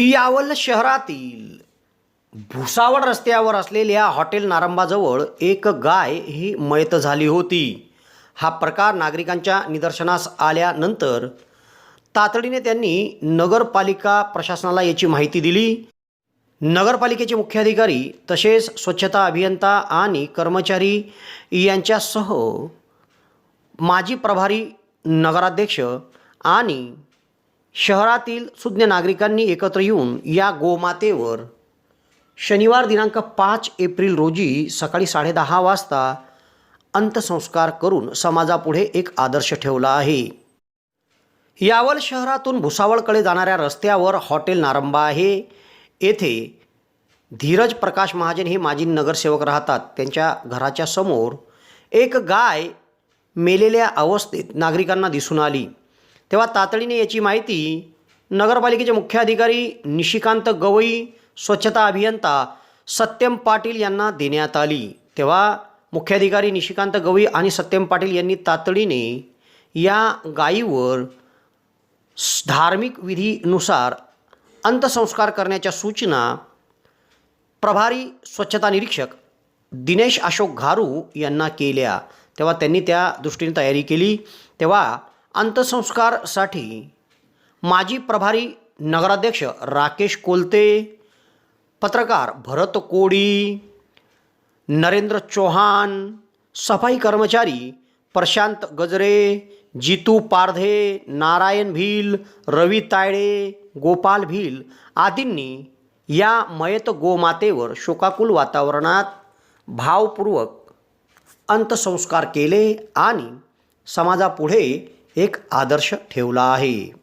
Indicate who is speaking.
Speaker 1: यावल शहरातील भुसावळ रस्त्यावर असलेल्या हॉटेल नारंबाजवळ एक गाय ही मयत झाली होती. हा प्रकार नागरिकांच्या निदर्शनास आल्यानंतर तातडीने त्यांनी नगरपालिका प्रशासनाला याची माहिती दिली. नगरपालिकेचे मुख्याधिकारी तसेच स्वच्छता अभियंता आणि कर्मचारी यांच्यासह माजी प्रभारी नगराध्यक्ष आणि शहरातील सुज्ञ नागरिकांनी एकत्र येऊन या गोमातेवर शनिवार दिनांक पाच एप्रिल रोजी सकाळी साडेदहा वाजता अंत्यसंस्कार करून समाजापुढे एक आदर्श ठेवला आहे. यावल शहरातून भुसावळकडे जाणाऱ्या रस्त्यावर हॉटेल नारंबा आहे. येथे धीरज प्रकाश महाजन हे माजी नगरसेवक राहतात. त्यांच्या घराच्या समोर एक गाय मेलेल्या अवस्थेत नागरिकांना दिसून आली. तेव्हा तातडीने याची माहिती नगरपालिकेचे मुख्याधिकारी निशिकांत गवई स्वच्छता अभियंता सत्यम पाटील यांना देण्यात आली. तेव्हा मुख्याधिकारी निशिकांत गवई आणि सत्यम पाटील यांनी तातडीने या गायीवर धार्मिक विधीनुसार अंत्यसंस्कार करण्याच्या सूचना प्रभारी स्वच्छता निरीक्षक दिनेश अशोक घारू यांना केल्या. तेव्हा त्यांनी त्या दृष्टीने तयारी केली. तेव्हा अंत्यसंस्कारसाठी माजी प्रभारी नगराध्यक्ष राकेश कोलते पत्रकार भरत कोडी नरेंद्र चौहान सफाई कर्मचारी प्रशांत गजरे जितू पारधे नारायण भील रवी तायडे गोपाल भील आदींनी या मयत गोमातेवर शोकाकुल वातावरणात भावपूर्वक अंत्यसंस्कार केले आणि समाजापुढे एक आदर्श ठेवला आहे.